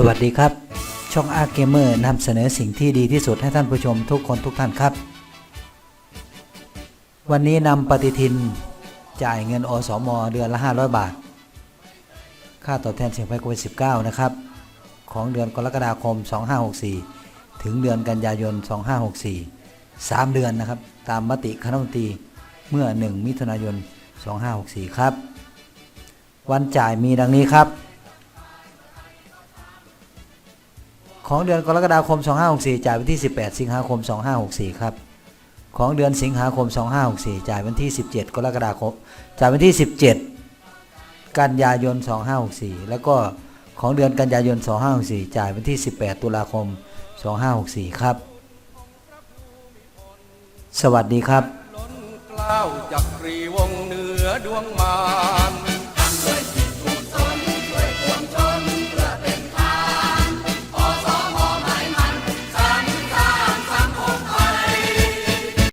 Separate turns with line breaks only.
สวัสดีครับ ช่องอาร์เกมเมอร์นำเสนอสิ่งที่ดีที่สุดให้ท่านผู้ชมทุกคนทุกท่านครับ วันนี้นำปฏิทินจ่ายเงินอสมเดือนละ 500 บาท ค่าตอบแทนเสี่ยงภัยโควิด -19 นะครับ ของเดือนกรกฎาคม 2564 ถึงเดือนกันยายน 2564 3 เดือนนะครับ ตามมติคณะรัฐมนตรีเมื่อ 1 มิถุนายน 2564 ครับ วันจ่ายมีดังนี้ครับ ของเดือนกรกฎาคม 2564 จ่ายวันที่ 18 สิงหาคม 2564 ครับ ของเดือนสิงหาคม 2564 จ่ายวันที่ 17 กรกฎาคม จ่ายวันที่ 17 กันยายน 2564 แล้วก็ของเดือนกันยายน 2564 จ่ายวันที่ 18 ตุลาคม 2564 ครับ สวัสดีครับ
ล้นกล้าวจักรีวงเหนือดวงมาร